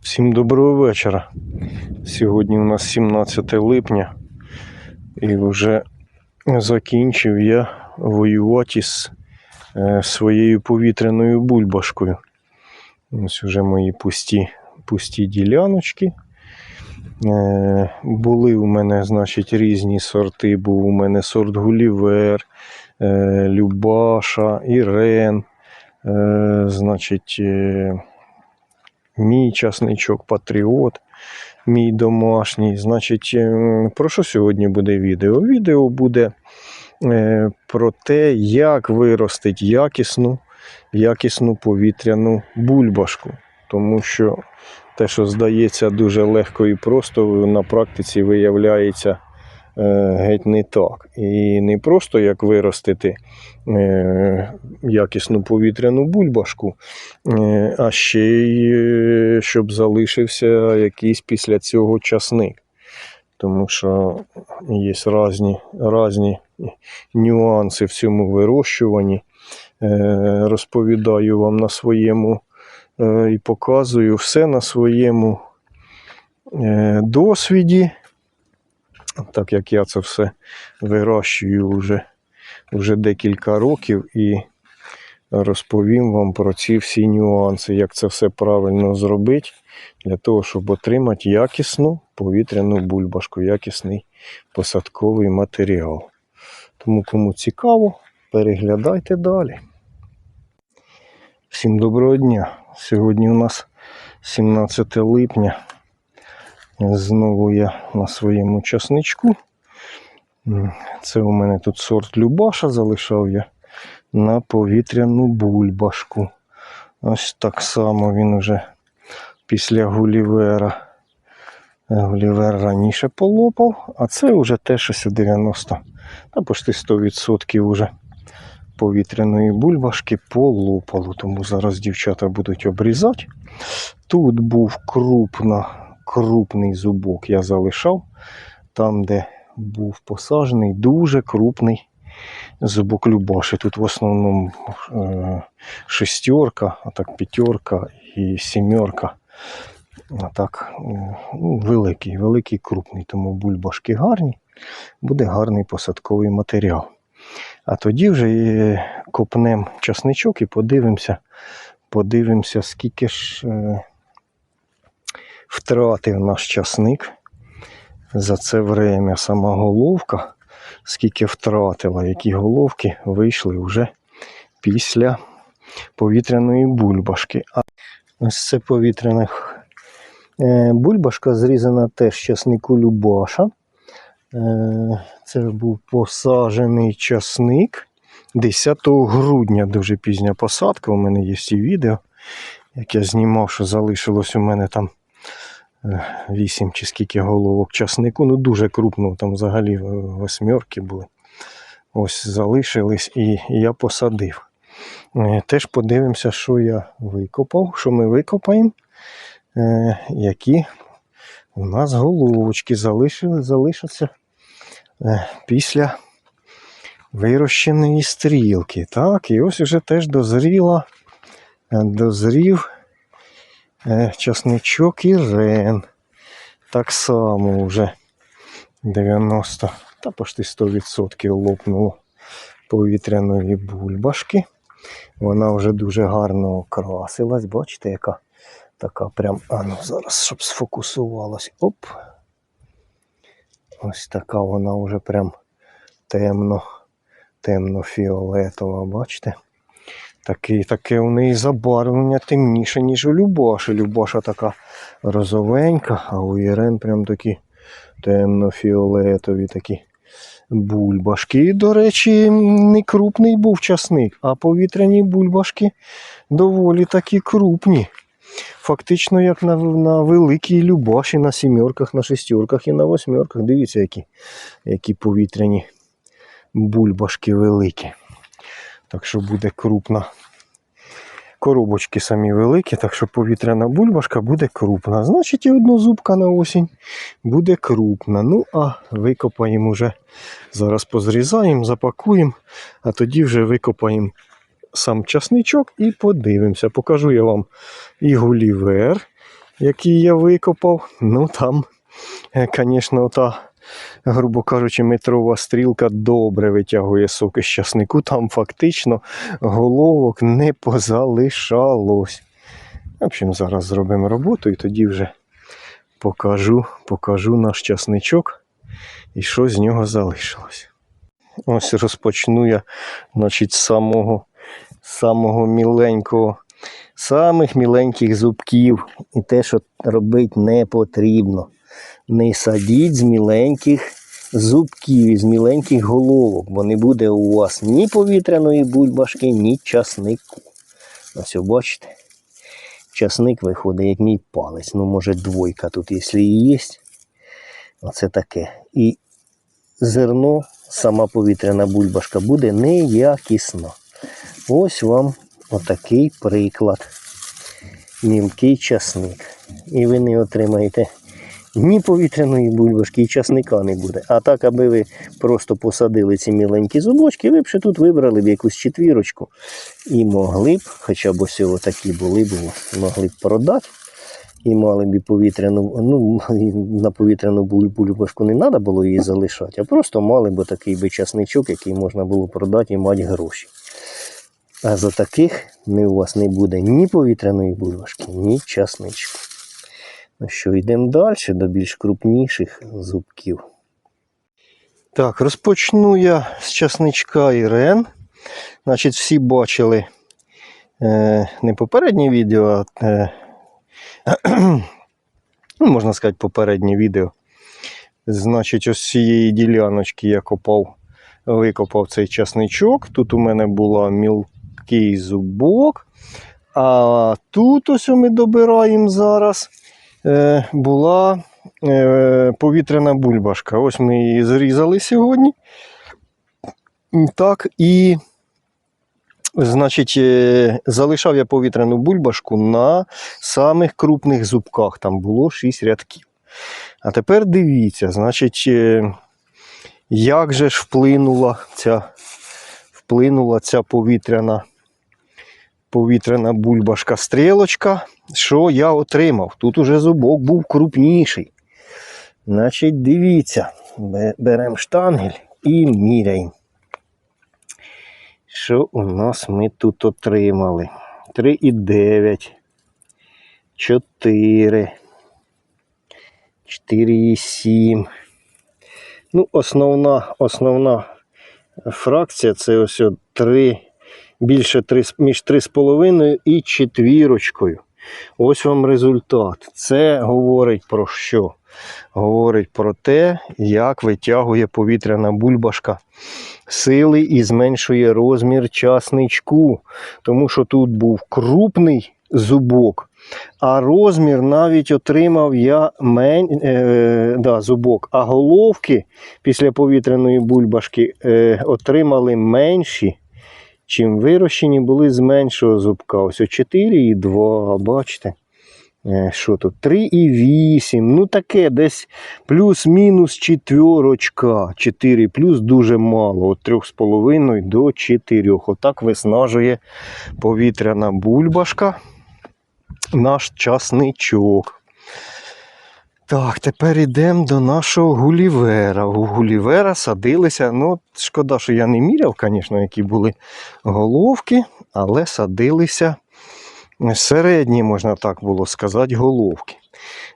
Всім доброго вечора. Сьогодні у нас 17 липня і вже закінчив я воювати з е, своєю повітряною бульбашкою. Ось вже мої пусті, пусті діляночки. Е, були у мене, значить, різні сорти. Був у мене сорт Гулівер, е, Любаша, Ірен. Значить, мій часничок Патріот, мій домашній. Значить, е, про що сьогодні буде відео? Відео буде е, про те, як виростити якісну, якісну повітряну бульбашку. Тому що те, що здається дуже легко і просто, на практиці виявляється геть не так. І не просто як виростити е, якісну повітряну бульбашку, е, а ще й е, щоб залишився якийсь після цього часник. Тому що є різні, різні нюанси в цьому вирощуванні. Е, Розповідаю вам на своєму е, і показую все на своєму е, досвіді, так як я це все вирощую вже, вже декілька років і розповім вам про ці всі нюанси, як це все правильно зробити, для того, щоб отримати якісну повітряну бульбашку, якісний посадковий матеріал. Тому кому цікаво, переглядайте далі. Всім доброго дня! Сьогодні у нас 17 липня. Знову я на своєму часничку. Це у мене тут сорт Любаша залишав я на повітряну бульбашку. Ось так само він вже після Гулівера. Гулівер раніше полопав, а це вже те щось 90 та почти 100% уже повітряної бульбашки полопало. Тому зараз дівчата будуть обрізати. Тут був крупна, крупний зубок, я залишав. Там, де був посаджений, дуже крупний зубок Любаші. Тут в основному е, шестерка, а так п'ятерка і сімерка. А так, ну, великий, великий, крупний, тому бульбашки гарні, буде гарний посадковий матеріал. А тоді вже е, копнемо часничок і подивимося, подивимося, скільки ж е, втратив наш часник за це время сама головка, скільки втратила, які головки вийшли вже після повітряної бульбашки. А ось це повітряна е, бульбашка зрізана теж часнику Любаша. Е, Це був посаджений часник 10 грудня, дуже пізня посадка. У мене є і відео, як я знімав, що залишилось у мене там 8 чи скільки головок часнику. Ну дуже крупно, там взагалі восьмерки були. Ось залишились і я посадив. Е, Теж подивимося, що я викопав, що ми викопаємо, е, які у нас головочки залишили, залишаться е, після вирощеної стрілки. Так, і ось вже теж дозріла, дозрів часничок Ірен. Так само вже 90 та почти 100% лопнуло повітряної бульбашки. Вона вже дуже гарно окрасилась. Бачите, яка така прям. А ну зараз, щоб сфокусувалась. Оп. Ось така вона вже прям темно, темно-фіолетова, бачите? Таке, таке у неї забарвлення темніше, ніж у Любаші. Любаша така розовенька, а у Ірен прям такі темно-фіолетові такі бульбашки. До речі, не крупний був часник, а повітряні бульбашки доволі такі крупні. Фактично, як на, на великій Любаші, на сімерках, на шестерках і на восьмерках. Дивіться, які, які повітряні бульбашки великі. Так що буде крупна. Коробочки самі великі, так що повітряна бульбашка буде крупна. Значить, і однозубка на осінь буде крупна. Ну, а викопаємо вже. Зараз позрізаємо, запакуємо, а тоді вже викопаємо сам часничок і подивимося. Покажу я вам і гулівер, який я викопав, ну там, звісно, та, грубо кажучи, метрова стрілка добре витягує соки з часнику. Там фактично головок не позалишалось. В общем, зараз зробимо роботу і тоді вже покажу, покажу наш часничок і що з нього залишилось. Ось розпочну я, значить, з самого, самого міленького, самих міленьких зубків. І те, що робити не потрібно. Не садіть з міленьких зубків, з міленьких головок, бо не буде у вас ні повітряної бульбашки, ні часнику. Ось бачите, часник виходить, як мій палець. Ну, може, двойка тут, якщо і є. Оце таке. І зерно, сама повітряна бульбашка буде неякісна. Ось вам отакий приклад. Мілкий часник. І ви не отримаєте ні повітряної бульбашки, і часника не буде. А так, аби ви просто посадили ці міленькі зубочки, ви б ще тут вибрали б якусь четвірочку і могли б, хоча б ось такі були б, могли б продати. І мали б повітряну, ну, на повітряну буль- бульбашку не треба було її залишати, а просто мали б такий би часничок, який можна було продати і мати гроші. А за таких у вас не буде ні повітряної бульбашки, ні часничку. Ну що, йдемо далі до більш крупніших зубків. Так, розпочну я з часничка Ірен. Значить, всі бачили е, не попереднє відео, а е, ну, можна сказати, попереднє відео. Значить, ось цієї діляночки я копав, викопав цей часничок. Тут у мене була мілкий зубок. А тут ось ми добираємо зараз. Е, була е, повітряна бульбашка. Ось ми її зрізали сьогодні. Так, і Значить, е, залишав я повітряну бульбашку на самих крупних зубках. Там було 6 рядків. А тепер дивіться, значить, як же ж вплинула ця, вплинула ця повітряна, повітряна бульбашка стрілочка. Що я отримав? Тут уже зубок був крупніший. Значить, дивіться, беремо штангель і міряємо. Що у нас ми тут отримали? 3,9, 4, 4,7. Ну, основна, основна фракція це ось 3, більше 3, між 3,5 і четвірочкою. Ось вам результат. Це говорить про що? Говорить про те, як витягує повітряна бульбашка сили і зменшує розмір часничку. Тому що тут був крупний зубок, а розмір навіть отримав я мен... е, да, зубок, а головки після повітряної бульбашки е, отримали менші, чим вирощені були з меншого зубка. Ось 4,2, бачите? Е, Що тут? 3,8. Ну таке десь плюс-мінус четвірочка. 4 плюс дуже мало. От 3,5 до 4. Отак виснажує повітряна бульбашка. Наш часничок. Так, тепер йдемо до нашого гулівера. У гулівера садилися. Ну, шкода, що я не міряв, звісно, які були головки, але садилися середні, можна так було сказати, головки.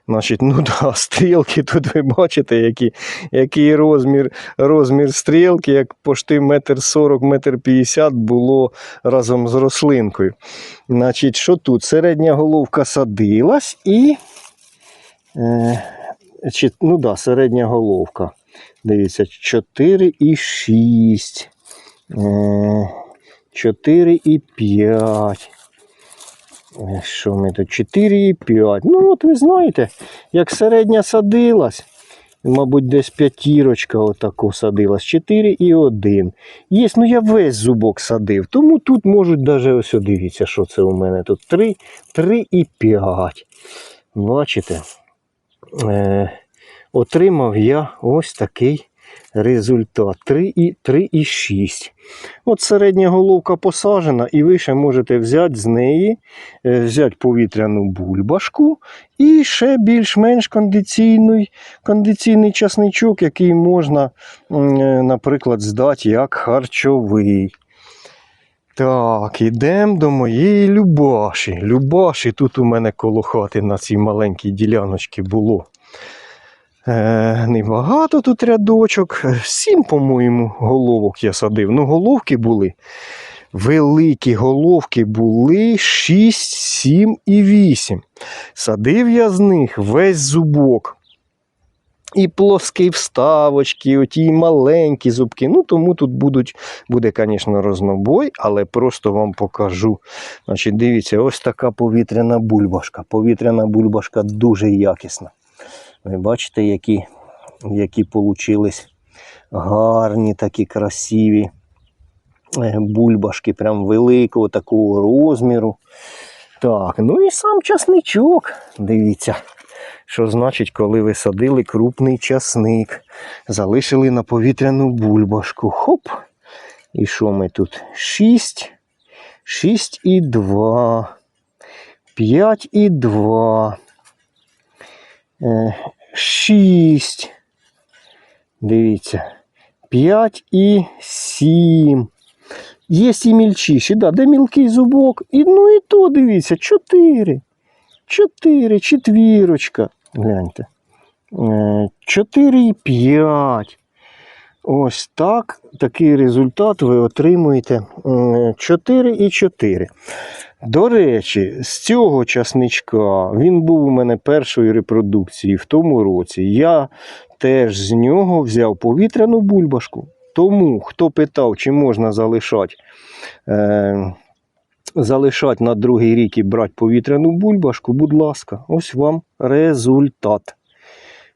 Значить, ну да, стрілки тут ви бачите, які, який розмір, розмір стрілки, як пошти метр сорок, метр п'ятдесят було разом з рослинкою. Значить, що тут? Середня головка садилась і. Е, чи, ну да, середня головка. Дивіться, 4,6. Е, 4,5. Е, Що ми тут? 4,5. Ну, от ви знаєте, як середня садилась, мабуть, десь п'ятірочка отако садилась. 4,1. Є, ну я весь зубок садив, тому тут можуть навіть ось дивіться, що це у мене тут. 3, 3,5. Бачите? Е, отримав я ось такий результат 3,6. От середня головка посажена, і ви ще можете взяти з неї, е, взяти повітряну бульбашку і ще більш-менш кондиційний, кондиційний часничок, який можна, е, наприклад, здати як харчовий. Так, ідемо до моєї Любаші. Любаші тут у мене коло хати на цій маленькій діляночці було. Е, небагато тут рядочок. Сім, по-моєму, головок я садив. Ну, головки були. Великі головки були 6, 7 і 8. Садив я з них весь зубок. І плоскі вставочки, оті маленькі зубки. Ну, тому тут будуть, буде, звісно, рознобой, але просто вам покажу. Значить, дивіться, ось така повітряна бульбашка. Повітряна бульбашка дуже якісна. Ви бачите, які, які получились гарні, такі красиві е, бульбашки, прям великого такого розміру. Так, ну і сам часничок. Дивіться, що значить, коли ви садили крупний часник, залишили на повітряну бульбашку. Хоп! І що ми тут? 6, 6 і 2, 5 і 2. 6. Дивіться. 5 і 7. Є і мільчіші, да, де мілкий зубок. І, ну і то дивіться, 4. 4, четвірочка. Гляньте. 4 і 5. Ось так. Такий результат ви отримуєте 4 і 4. До речі, з цього часничка він був у мене першої репродукції в тому році. Я теж з нього взяв повітряну бульбашку. Тому, хто питав, чи можна залишати, е, залишати на другий рік і брати повітряну бульбашку, будь ласка, ось вам результат.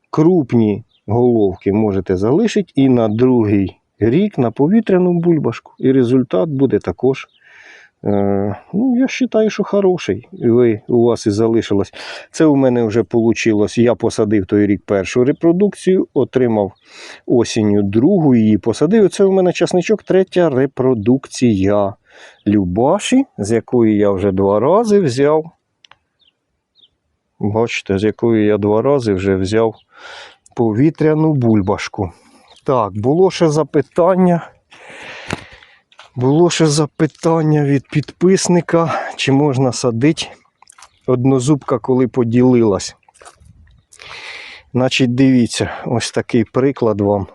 Крупні головки можете залишити і на другий рік на повітряну бульбашку. І результат буде також. Е, ну, я вважаю, що хороший. Ви, у вас і залишилось. Це у мене вже вийшло. Я посадив той рік першу репродукцію, отримав осінню другу її посадив. Це у мене часничок, третя репродукція Любаші, з якої я вже два рази взяв. Бачите, з якої я два рази вже взяв повітряну бульбашку. Так, було ще запитання. Було ще запитання від підписника, чи можна садити однозубка, коли поділилась. Значить, дивіться, ось такий приклад вам.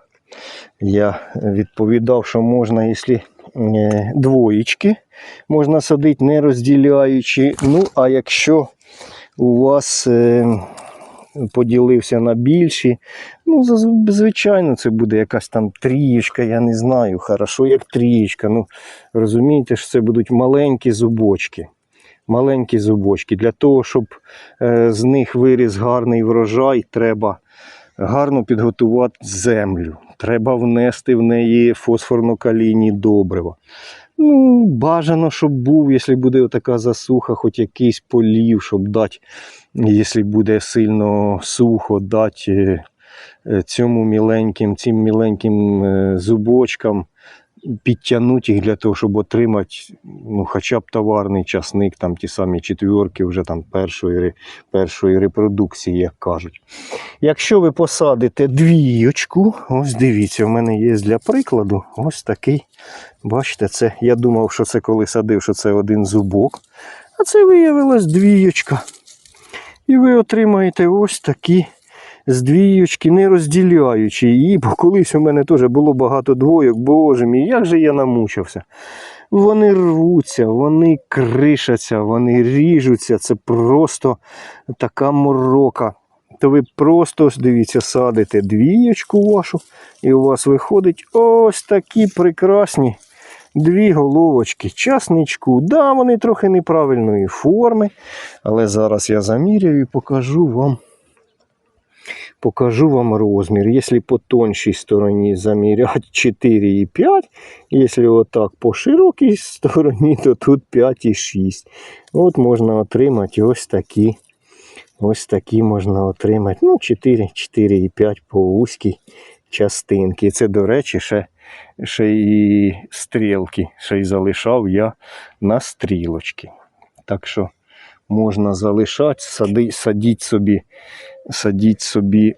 Я відповідав, що можна, якщо двоєчки можна садити, не розділяючи. Ну, а якщо у вас е, поділився на більші, ну, звичайно, це буде якась там трієчка, я не знаю, хорошо, як трієчка. Ну, розумієте, що це будуть маленькі зубочки. Маленькі зубочки. Для того, щоб е, з них виріс гарний врожай, треба гарно підготувати землю. Треба внести в неї фосфорно-калійні добрива. Ну, бажано, щоб був, якщо буде така засуха, хоч якийсь полів, щоб дати, якщо буде сильно сухо, дати е, цьому міленьким, цим міленьким е, зубочкам, підтягнути їх для того, щоб отримати ну, хоча б товарний часник, там ті самі четвірки вже там першої, першої репродукції, як кажуть. Якщо ви посадите двієчку, ось дивіться, в мене є для прикладу ось такий. Бачите, це я думав, що це коли садив, що це один зубок. А це виявилось двієчка. І ви отримаєте ось такі з двієчки, не розділяючи її, бо колись у мене теж було багато двойок, боже мій, як же я намучився. Вони рвуться, вони кришаться, вони ріжуться. Це просто така морока. То ви просто дивіться, садите двієчку вашу, і у вас виходить ось такі прекрасні дві головочки часничку. Да, вони трохи неправильної форми, але зараз я заміряю і покажу вам. Покажу вам розмір. Якщо по тоншій стороні заміряти 4,5, якщо отак по широкій стороні, то тут 5,6. От можна отримати ось такі. Ось такі можна отримати. Ну, 4, 4,5 по вузькій частинки. Це, до речі, ще, ще і стрілки, ще й залишав я на стрілочки. Так що можна залишати, сади, садіть собі, садіть собі.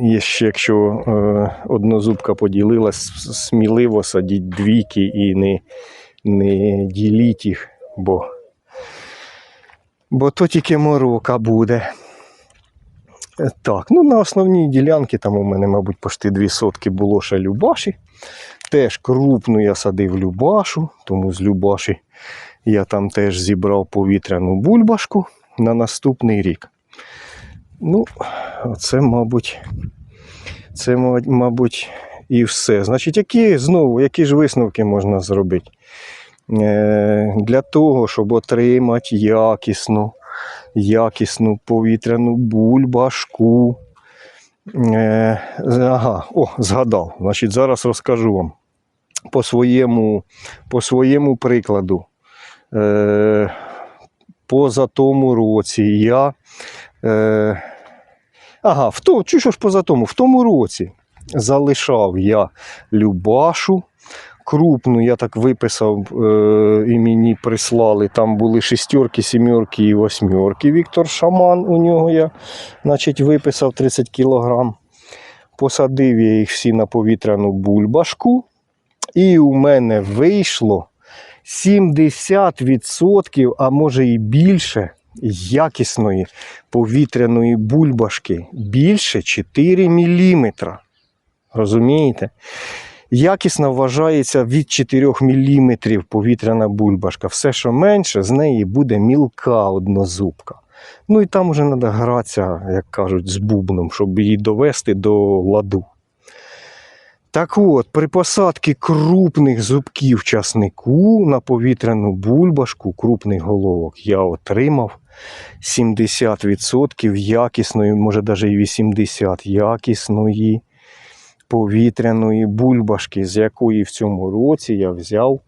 Є ще, якщо е, однозубка поділилась, сміливо садіть двійки і не, не діліть їх, бо, бо то тільки морока буде. Так, ну на основній ділянці там у мене, мабуть, почти дві сотки було ще Любаші. Теж крупну я садив Любашу, тому з Любаші я там теж зібрав повітряну бульбашку на наступний рік. Ну, це, мабуть, це, мабуть, і все. Значить, які знову, які ж висновки можна зробити? Е, для того, щоб отримати якісну, якісну повітряну бульбашку. Е, ага, о, згадав. Значить, зараз розкажу вам по своєму, по своєму прикладу. Е, поза тому році я. Е, ага, в то, чи що ж поза тому? В тому році залишав я Любашу. Крупну я так виписав е, і мені прислали. Там були шістерки, сімерки і восьмерки. Віктор Шаман у нього я значить, виписав 30 кілограм. Посадив я їх всі на повітряну бульбашку. І у мене вийшло 70%, а може і більше якісної повітряної бульбашки. Більше 4 мм. Розумієте? Якісно вважається від 4 мм повітряна бульбашка. Все, що менше, з неї буде мілка однозубка. Ну і там вже треба гратися, як кажуть, з бубном, щоб її довести до ладу. Так от, при посадці крупних зубків часнику на повітряну бульбашку, крупних головок, я отримав 70% якісної, може навіть і 80% якісної повітряної бульбашки, з якої в цьому році я взяв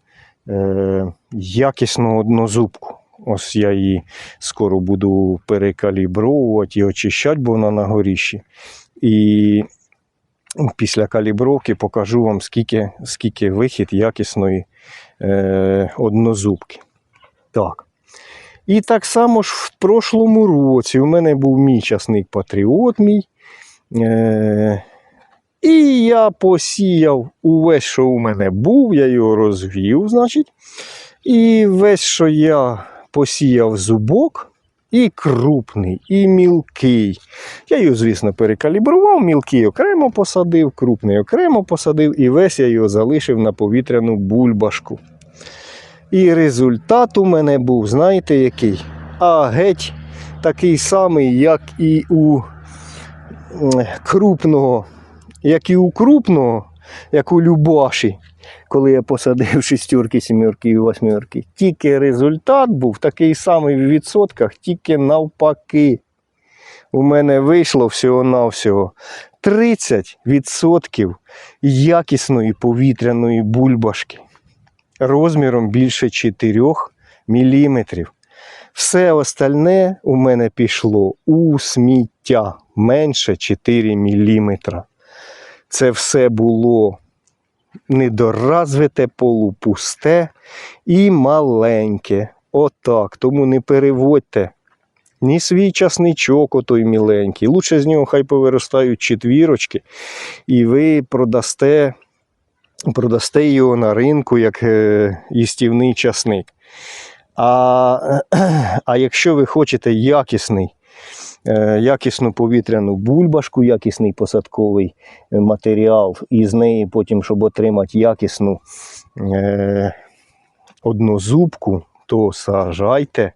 е, якісну однозубку. Ось я її скоро буду перекалібровувати і очищати, бо вона на горіщі. І після калібровки покажу вам, скільки, скільки вихід якісної е, однозубки. Так. І так само ж в прошлому році у мене був мій часник Патріот мій. Е, і я посіяв увесь, що у мене був, я його розвів, значить. І весь, що я посіяв зубок, і крупний, і мілкий. Я його, звісно, перекалібрував, мілкий окремо посадив, крупний окремо посадив, і весь я його залишив на повітряну бульбашку. І результат у мене був, знаєте, який? А геть такий самий, як і у крупного, як і у крупного, як у Любаші, коли я посадив шістірки, сімерки і восьмерки. Тільки результат був такий самий в відсотках, тільки навпаки. У мене вийшло всього-навсього 30% якісної повітряної бульбашки розміром більше 4 мм. Все остальне у мене пішло у сміття менше 4 мм. Це все було недоразвите, полупусте і маленьке. Отак. Тому не переводьте ні свій часничок, отой міленький. Лучше з нього хай повиростають четвірочки, і ви продасте, продасте його на ринку як е, їстівний часник. А, а якщо ви хочете якісний, е, якісну повітряну бульбашку, якісний посадковий е, матеріал, і з неї потім, щоб отримати якісну е, однозубку, то сажайте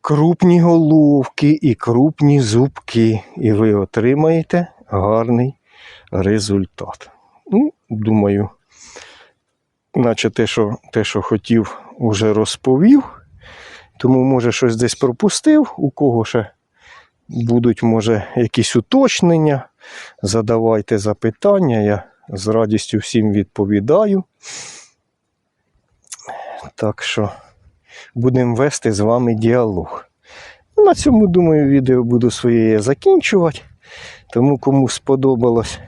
крупні головки і крупні зубки, і ви отримаєте гарний результат. Ну, думаю, наче те, що, те, що хотів, уже розповів. Тому, може, щось десь пропустив, у кого ще будуть, може, якісь уточнення. Задавайте запитання, я з радістю всім відповідаю. Так що будемо вести з вами діалог. На цьому, думаю, відео буду своє закінчувати. Тому кому сподобалось,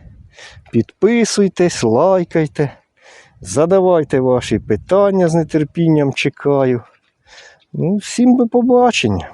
Підписуйтесь, лайкайте, задавайте ваші питання з нетерпінням чекаю. Ну, всім до побачення.